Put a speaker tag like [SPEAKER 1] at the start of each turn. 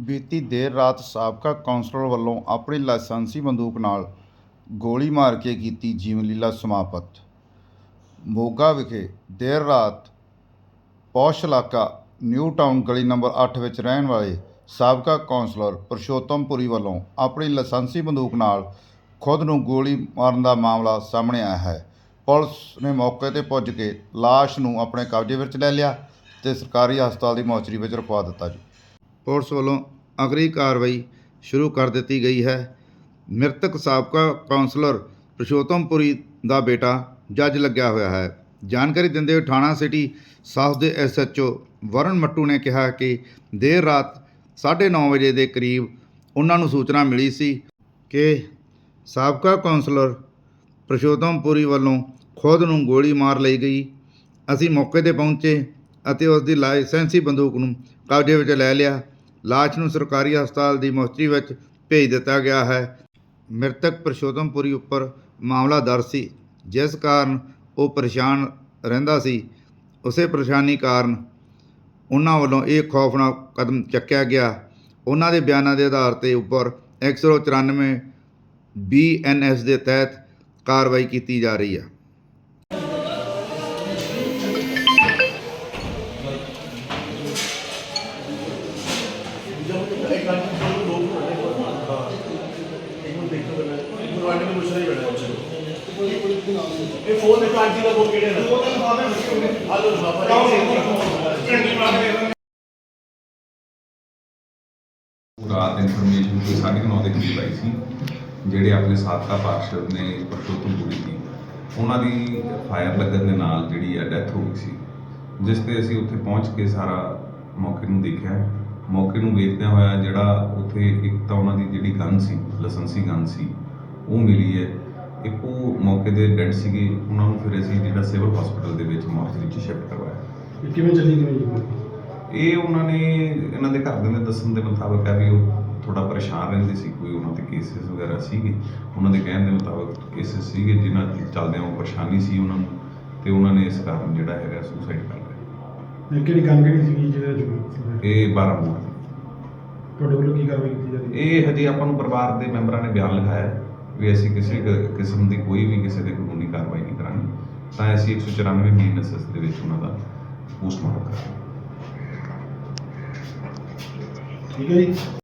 [SPEAKER 1] ਬੀਤੀ ਦੇਰ ਰਾਤ ਸਾਬਕਾ ਕੌਂਸਲਰ ਵੱਲੋਂ ਆਪਣੀ ਲਾਇਸੈਂਸੀ ਬੰਦੂਕ ਨਾਲ ਗੋਲੀ ਮਾਰ ਕੇ ਕੀਤੀ ਜੀਵਨ ਲੀਲਾ ਸਮਾਪਤ। ਮੋਗਾ ਵਿਖੇ ਦੇਰ ਰਾਤ ਪੌਸ਼ ਇਲਾਕਾ ਨਿਊ ਟਾਊਨ ਗਲੀ ਨੰਬਰ 8 ਵਿੱਚ ਰਹਿਣ ਵਾਲੇ ਸਾਬਕਾ ਕੌਂਸਲਰ ਪੁਰਸ਼ੋਤਮਪੁਰੀ ਵੱਲੋਂ ਆਪਣੀ ਲਾਇਸੈਂਸੀ ਬੰਦੂਕ ਨਾਲ ਖੁਦ ਨੂੰ ਗੋਲੀ ਮਾਰਨ ਦਾ ਮਾਮਲਾ ਸਾਹਮਣੇ ਆਇਆ ਹੈ। ਪੁਲਿਸ ਨੇ ਮੌਕੇ ਤੇ ਪੁੱਜ ਕੇ ਲਾਸ਼ ਨੂੰ ਆਪਣੇ ਕਬਜ਼ੇ ਵਿੱਚ ਲੈ ਲਿਆ ਤੇ ਸਰਕਾਰੀ ਹਸਪਤਾਲ ਦੀ ਮੋਚਰੀ ਵਿੱਚ ਰਖਵਾ ਦਿੱਤਾ ਜੀ। ਪੁਲਿਸ ਵੱਲੋਂ ਅਗਲੀ ਕਾਰਵਾਈ ਸ਼ੁਰੂ ਕਰ ਦਿੱਤੀ ਗਈ ਹੈ। ਮ੍ਰਿਤਕ ਸਾਬਕਾ ਕੌਂਸਲਰ ਪ੍ਰਸ਼ੋਤਮਪੁਰੀ ਦਾ ਬੇਟਾ ਜੱਜ ਲੱਗਿਆ ਹੋਇਆ ਹੈ। ਜਾਣਕਾਰੀ ਦਿੰਦੇ ਹੋਏ ਥਾਣਾ ਸਿਟੀ ਸਾਊਥ ਦੇ ਐਸਐਚਓ ਵਰਨ ਮੱਟੂ ਨੇ ਕਿਹਾ ਕਿ ਦੇਰ ਰਾਤ 9:30 ਵਜੇ ਦੇ ਕਰੀਬ ਉਹਨਾਂ ਨੂੰ ਸੂਚਨਾ ਮਿਲੀ ਸੀ ਕਿ ਸਾਬਕਾ ਕੌਂਸਲਰ ਪ੍ਰਸ਼ੋਤਮਪੁਰੀ ਵੱਲੋਂ ਖੁਦ ਨੂੰ ਗੋਲੀ ਮਾਰ ਲਈ ਗਈ। ਅਸੀਂ ਮੌਕੇ ਤੇ ਪਹੁੰਚੇ ਅਤੇ ਉਸ ਦੀ ਲਾਇਸੈਂਸੀ ਬੰਦੂਕ ਨੂੰ ਕਬਜ਼ੇ ਵਿੱਚ ਲੈ ਲਿਆ। ਲਾਸ਼ ਨੂੰ ਸਰਕਾਰੀ ਹਸਪਤਾਲ ਦੀ ਮੋਚਰੀ ਵਿੱਚ ਭੇਜ ਦਿੱਤਾ ਗਿਆ ਹੈ। ਮ੍ਰਿਤਕ ਪ੍ਰਸ਼ੋਤਮਪੁਰੀ ਉੱਪਰ ਮਾਮਲਾ ਦਰਜ ਸੀ, ਜਿਸ ਕਾਰਨ ਉਹ ਪਰੇਸ਼ਾਨ ਰਹਿੰਦਾ ਸੀ। ਉਸੇ ਪਰੇਸ਼ਾਨੀ ਕਾਰਨ ਉਹਨਾਂ ਵੱਲੋਂ ਇਹ ਖੌਫਨਾਕ ਕਦਮ ਚੱਕਿਆ ਗਿਆ। ਉਹਨਾਂ ਦੇ ਬਿਆਨਾਂ ਦੇ ਆਧਾਰ ਤੇ ਉੱਪਰ 194 ਬੀਐਨਐਸ ਦੇ ਤਹਿਤ ਕਾਰਵਾਈ ਕੀਤੀ ਜਾ ਰਹੀ ਹੈ।
[SPEAKER 2] ਇਹ ਫੋਨ ਦੇਖੋ ਆਂਟੀ ਦਾ ਫੋਨ ਕਿਹੜੇ ਨੇ? ਹਲੋ
[SPEAKER 3] ਰਾਤ ਇਨਫੋਰਮੇਸ਼ਨ ਕੋਈ ਸਾਢੇ ਕੁ ਨੌ ਦੇ ਕਰੀਬ ਆਈ ਸੀ ਜਿਹੜੇ ਆਪਣੇ ਸਾਬਕਾ ਪਾਰਸ਼ਦ ਨੇ ਪਰਸ਼ੋਤਮ ਪੁਰੀ ਦੀ ਉਹਨਾਂ ਦੀ ਫਾਇਰ ਲੱਗਣ ਦੇ ਨਾਲ ਜਿਹੜੀ ਹੈ ਡੈਥ ਹੋ ਗਈ ਸੀ। ਜਿਸ ਤੇ ਅਸੀਂ ਉੱਥੇ ਪਹੁੰਚ ਕੇ ਸਾਰਾ ਮੌਕੇ ਨੂੰ ਦੇਖਿਆ। ਮੌਕੇ ਨੂੰ ਵੇਖਦਿਆਂ ਹੋਇਆ ਜਿਹੜਾ ਉੱਥੇ ਇੱਕ ਤਾਂ ਉਹਨਾਂ ਦੀ ਜਿਹੜੀ ਗਨ ਸੀ ਲਾਇਸੈਂਸੀ ਗਨ ਸੀ ਉਹ ਮਿਲੀ ਹੈ। ਇੱਕ ਉਹ ਮੌਕੇ ਦੇ ਡੈਡ ਸੀਗੇ ਉਹਨਾਂ ਨੂੰ ਫਿਰ ਅਸੀਂ ਜਿਹੜਾ ਸਿਵਲ ਹਸਪੀਟਲ ਦੇ ਵਿੱਚ ਮੋਰਚਰੀ 'ਚ ਸ਼ਿਫਟ ਕਰਵਾਇਆ।
[SPEAKER 4] ਇਹ ਕਿਵੇਂ ਚੱਲੀ ਕਿਵੇਂ ਜੀ?
[SPEAKER 3] ਇਹ ਉਹਨਾਂ ਨੇ ਇਹਨਾਂ ਦੇ ਘਰ ਦੇ ਦੱਸਣ ਦੇ ਮੁਤਾਬਕ ਹੈ ਵੀ ਉਹ ਥੋੜਾ ਪਰੇਸ਼ਾਨ ਰਹਿੰਦੇ ਸੀ ਕੋਈ ਉਹਨਾਂ ਦੇ ਕੇਸਿਸ ਵਗੈਰਾ ਸੀਗੇ। ਉਹਨਾਂ ਦੇ ਕਹਿਣ ਦੇ ਮੁਤਾਬਕ ਕੇਸਿਸ ਸੀਗੇ ਜਿਨ੍ਹਾਂ ਚੱਲਦਿਆਂ ਉਹ ਪਰੇਸ਼ਾਨੀ ਸੀ ਉਹਨਾਂ ਨੂੰ ਤੇ ਉਹਨਾਂ ਨੇ ਇਸ ਕਾਰਨ ਜਿਹੜਾ ਹੈਗਾ ਸੁਸਾਈਡ ਕਰ ਲਿਆ।
[SPEAKER 4] ਇਹ ਕਿਹੜੀ ਗੱਲ ਕਿਹੜੀ ਸੀਗੀ ਜਿਹਦੇ ਵਿੱਚ
[SPEAKER 3] ਇਹ 12 ਮੋੜ
[SPEAKER 4] ਤੁਹਾਡੇ ਵੱਲੋਂ ਕੀ ਕਾਰਵਾਈ ਕੀਤੀ ਜਾ ਰਹੀ? ਹੈ
[SPEAKER 3] ਇਹ ਹਜੇ ਆਪਾਂ ਨੂੰ ਪਰਿਵਾਰ ਦੇ ਮੈਂਬਰਾਂ ਨੇ ਬਿਆਨ ਲਿਖਾਇਆ। ਵੀ ਅਸੀਂ ਕਿਸੇ ਕਿਸਮ ਦੀ ਕੋਈ ਵੀ ਕਿਸੇ ਦੇ ਕਾਨੂੰਨੀ ਕਾਰਵਾਈ ਨਹੀਂ ਕਰਾਂਗੇ, ਤਾਂ ਅਸੀਂ 194 ਬੀਐਨਐਸਐਸ ਦੇ ਵਿੱਚ ਉਹਨਾਂ ਦਾ ਪੋਸਟਮਾਰਟਮ ਕਰਾਂਗੇ।
[SPEAKER 4] ਠੀਕ ਹੈ ਜੀ।